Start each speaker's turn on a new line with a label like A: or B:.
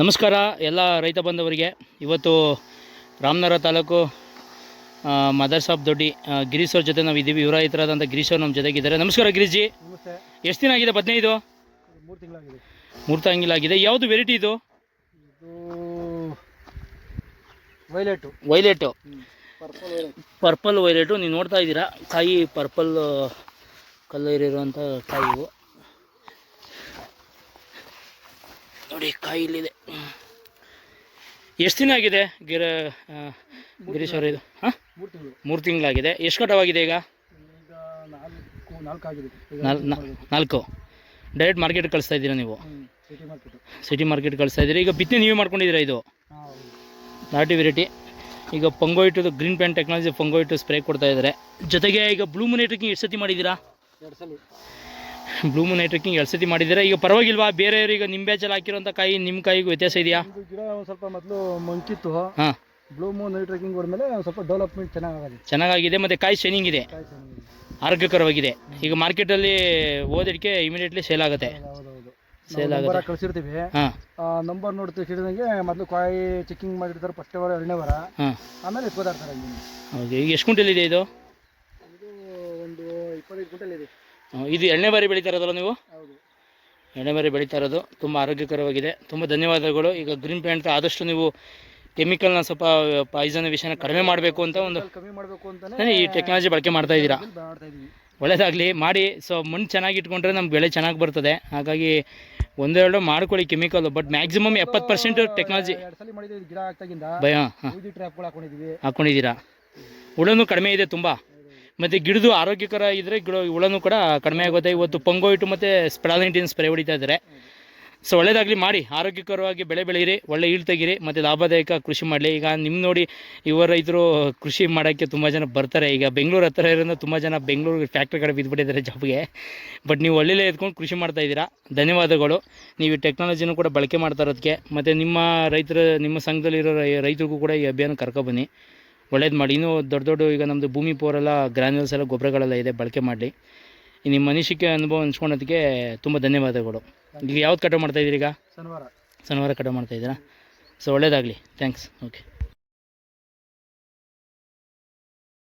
A: ನಮಸ್ಕಾರ ಎಲ್ಲ ರೈತ ಬಂದವರಿಗೆ ಇವತ್ತು ರಾಮನಗರ ತಾಲೂಕು ಮದರ್ ಸಾಬ್ ದೊಡ್ಡಿ ಗಿರೀಶ್ ಅವ್ರ ಜೊತೆ ನಾವು ಇದ್ದೀವಿ. ಇವರ ರೈತರಾದಂಥ ಗಿರೀಶ್ ಅವ್ರು ನಮ್ಮ ಜೊತೆಗಿದ್ದಾರೆ ನಮಸ್ಕಾರ ಗಿರೀಶ್ ಜಿ.
B: ನಮಸ್ತೆ.
A: ಎಷ್ಟು ದಿನ ಆಗಿದೆ ಬದನೈದು
B: ಮೂರು ತಿಂಗಳಾಗಿದೆ.
A: ಮೂರು ತಿಂಗಳಾಗಿದೆ. ಯಾವುದು ವೆರೈಟಿ ಇದು?
B: Violet.
A: Violet.
B: Purple violet.
A: Purple violet. ನೀವು ನೋಡ್ತಾ ಇದ್ದೀರಾ? ಕಾಯಿ ಪರ್ಪಲ್ ಕಲರ್ ಇರುವಂಥ ಕಾಯಿ ನೋಡಿ ಕಾಯಿ ಇಲ್ಲಿದೆ ಎಷ್ಟು ದಿನ ಆಗಿದೆ ಗಿರ ಗಿರೀಶ್ ಅವರ ಇದು? ಹಾಂ?
B: ಮೂರು ತಿಂಗಳು.
A: ಮೂರು ತಿಂಗಳಾಗಿದೆ. ಎಷ್ಟು ಕಟಾವಾಗಿದೆ ಈಗ?
B: ನಾಲ್ಕು
A: ಡೈರೆಕ್ಟ್ ಮಾರ್ಕೆಟ್ ಕಳಿಸ್ತಾ ಇದ್ದೀರಾ ನೀವು?
B: ಸಿಟಿ ಮಾರ್ಕೆಟು
A: ಕಳಿಸ್ತಾ ಇದ್ದೀರಾ? ಈಗ ಬಿತ್ತನೆ ನೀವು ಮಾಡ್ಕೊಂಡಿದ್ದೀರಾ ಇದು? ನಾಟಿ ವೆರೈಟಿ ಈಗ ಪೊಂಗೋಯಿಟು ಗ್ರೀನ್ ಪ್ಯಾಂಟ್ ಟೆಕ್ನಾಲಜಿ ಪೊಂಗೋಯಿಟು ಸ್ಪ್ರೇ ಕೊಡ್ತಾ ಇದ್ದಾರೆ. ಜೊತೆಗೆ ಈಗ ಬ್ಲೂ ಮೂನ್ ಟ್ರೆಕ್ಕಿಂಗ್ ಎಷ್ಟು ಸತಿ ಮಾಡಿದ್ದೀರಾ? ಬ್ಲೂ ಮೂನ್ ಟ್ರೆಕ್ಕಿಂಗ್ ಎರಡು ಸತಿ ಮಾಡಿದ್ದೀರಾ? ಈಗ ಪರವಾಗಿಲ್ವಾ? ಬೇರೆಯವರಿಗೆ ನಿಂಬೆ ಬ್ಯಾಚಲ್ಲಿ ಹಾಕಿರೋಂಥ ಕಾಯಿ ನಿಮ್ಮ ಕಾಯಿಗೂ ವ್ಯತ್ಯಾಸ ಇದೆಯಾ?
B: ಇದು ಗಿಡ ಒಂದು ಸ್ವಲ್ಪ ಮೊದಲು ಮಂಕಿತ್ತು
A: ಹಾಂ.
B: ಬ್ಲೂ ಮೂನ್ ನೈಟ್ ಟ್ರೆಕಿಂಗ್ ಮೇಲೆ ಒಂದು ಸ್ವಲ್ಪ ಡೆವಲಪ್ಮೆಂಟ್ ಚೆನ್ನಾಗಾಗಿದೆ.
A: ಚೆನ್ನಾಗಿದೆ ಮತ್ತು ಕಾಯಿ ಶೈನಿಂಗ್ ಇದೆ.
B: ಚೆನ್ನಾಗಿದೆ
A: ಆರೋಗ್ಯಕರವಾಗಿದೆ. ಈಗ ಮಾರ್ಕೆಟಲ್ಲಿ ಓದಿಡಿಕೆ ಇಮಿಡಿಯೇಟ್ಲಿ ಸೇಲ್ ಆಗುತ್ತೆ.
B: ಹೌದು ಹೌದು
A: ಸೇಲ್ ಆಗುತ್ತೆ.
B: ಕಳಿಸಿರ್ತೀವಿ ನಂಬರ್ ನೋಡಿ ತಿಳಿದಂಗೆ ಮೊದಲು ಕಾಯಿ ಚೆಕಿಂಗ್ ಮಾಡಿರ್ತಾರೆ ಫಸ್ಟ್ ವಾರ ಎರಡನೇ ವಾರ ಆಮೇಲೆ ಇಲ್ಲಿ
A: ಓಕೆ ಈಗ ಎಷ್ಟು ಕ್ವಿಂಟಲ್ ಇದೆ ಇದು?
B: ಇದು ಒಂದು ಇಪ್ಪತ್ತೈದು ಕ್ವಿಂಟಲ್ ಇದೆ.
A: ಇದು ಎಣ್ಣೆ ಬಾರಿ ಬೆಳೀತಾ ಇರೋದಲ್ಲ ನೀವು? ಎಣ್ಣೆ ಬಾರಿ ಬೆಳೀತಾ ಇರೋದು. ತುಂಬ ಆರೋಗ್ಯಕರವಾಗಿದೆ. ತುಂಬ ಧನ್ಯವಾದಗಳು. ಈಗ ಗ್ರೀನ್ ಪ್ಯಾಂಟ್ ಆದಷ್ಟು ನೀವು ಕೆಮಿಕಲ್ನ ಸ್ವಲ್ಪ ಪಾಯ್ಸನ್ ವಿಷಯನ ಕಡಿಮೆ ಮಾಡಬೇಕು ಅಂತ ಒಂದು
B: ಕಮ್ಮಿ ಮಾಡಬೇಕು ಅಂತಾನೆ
A: ಈ ಟೆಕ್ನಾಲಜಿ ಬಳಕೆ ಮಾಡ್ತಾ ಇದ್ದೀರಾ? ಒಳ್ಳೇದಾಗಲಿ. ಮಾಡಿ. ಸೊ ಮಣ್ಣು ಚೆನ್ನಾಗಿ ಇಟ್ಕೊಂಡ್ರೆ ನಮ್ಗೆ ಬೆಳೆ ಚೆನ್ನಾಗಿ ಬರ್ತದೆ. ಹಾಗಾಗಿ ಒಂದೆರಡು ಮಾಡ್ಕೊಳ್ಳಿ ಕೆಮಿಕಲ್ ಬಟ್ ಮ್ಯಾಕ್ಸಿಮಮ್ ಎಪ್ಪತ್ತು ಪರ್ಸೆಂಟ್ ಟೆಕ್ನಾಲಜಿ ಭಯ ಹಾಂ.
B: ಬೂದಿ ಟ್ರ್ಯಾಪ್ಗಳು ಹಾಕೊಂಡಿದೀವಿ.
A: ಹಾಕ್ಕೊಂಡಿದ್ದೀರಾ ಹುಳನೂ ಕಡಿಮೆ ಇದೆ ತುಂಬ. ಮತ್ತು ಗಿಡದು ಆರೋಗ್ಯಕರ ಇದ್ದರೆ ಗಿಡ ಹುಳನೂ ಕೂಡ ಕಡಿಮೆ ಆಗುತ್ತೆ. ಇವತ್ತು ಪಂಗೋಯಿಟ್ಟು ಮತ್ತು ಸ್ಪೆಡಾಲಿಂಟಿನ್ ಸ್ಪ್ರೇ ಹೊಡಿತಾ ಇದ್ದಾರೆ. ಸೊ ಒಳ್ಳೇದಾಗಲಿ ಮಾಡಿ. ಆರೋಗ್ಯಕರವಾಗಿ ಬೆಳೆ ಬೆಳೀರಿ ಒಳ್ಳೆ ಈಳ್ ತೆಗೀರಿ, ಮತ್ತು ಲಾಭದಾಯಕ ಕೃಷಿ ಮಾಡಲಿ. ಈಗ ನಿಮ್ಮ ನೋಡಿ ಇವ ರೈತರು ಕೃಷಿ ಮಾಡೋಕ್ಕೆ ತುಂಬ ಜನ ಬರ್ತಾರೆ. ಈಗ ಬೆಂಗಳೂರು ಹತ್ತಿರ ಇರೋದ್ರಿಂದ ತುಂಬ ಜನ ಬೆಂಗಳೂರು ಫ್ಯಾಕ್ಟ್ರಿ ಕಡೆ ಬಿದ್ದುಬಿಟ್ಟಿದ್ದಾರೆ ಜಾಬ್ಗೆ. ಬಟ್ ನೀವು ಒಳ್ಳೆಯಲ್ಲೇ ಎತ್ಕೊಂಡು ಕೃಷಿ ಮಾಡ್ತಾ ಇದ್ದೀರಾ? ಧನ್ಯವಾದಗಳು. ನೀವು ಟೆಕ್ನಾಲಜಿನೂ ಕೂಡ ಬಳಕೆ ಮಾಡ್ತಾ ಇರೋದಕ್ಕೆ ಮತ್ತು ನಿಮ್ಮ ರೈತರ, ನಿಮ್ಮ ಸಂಘದಲ್ಲಿರೋ ರೈತರಿಗೂ ಕೂಡ ಈ ಅಭಿಯಾನ ಕರ್ಕೊಬನ್ನಿ ಒಳ್ಳೇದು ಮಾಡಿ. ಇನ್ನೂ ದೊಡ್ಡ ದೊಡ್ಡ ಈಗ ನಮ್ಮದು ಭೂಮಿ ಪೋರೆಲ್ಲ ಗ್ರಾನ್ಯೂಲ್ಸ್ ಎಲ್ಲ ಗೊಬ್ಬರಗಳೆಲ್ಲ ಇದೆ ಬಳಕೆ ಮಾಡಲಿ. ನಿಮ್ಮ ಮನುಷ್ಯಕ್ಕೆ ಅನುಭವ ಹಂಚ್ಕೊಳೋದಕ್ಕೆ ತುಂಬ ಧನ್ಯವಾದಗಳು. ಈಗ ಯಾವ್ದು ಕಟಾವು ಮಾಡ್ತಾಯಿದ್ದೀರಿ ಈಗ?
B: ಶನಿವಾರ.
A: ಶನಿವಾರ ಕಟಾವು ಮಾಡ್ತಾಯಿದ್ದೀರಾ ಸೊ ಒಳ್ಳೇದಾಗಲಿ. Thanks okay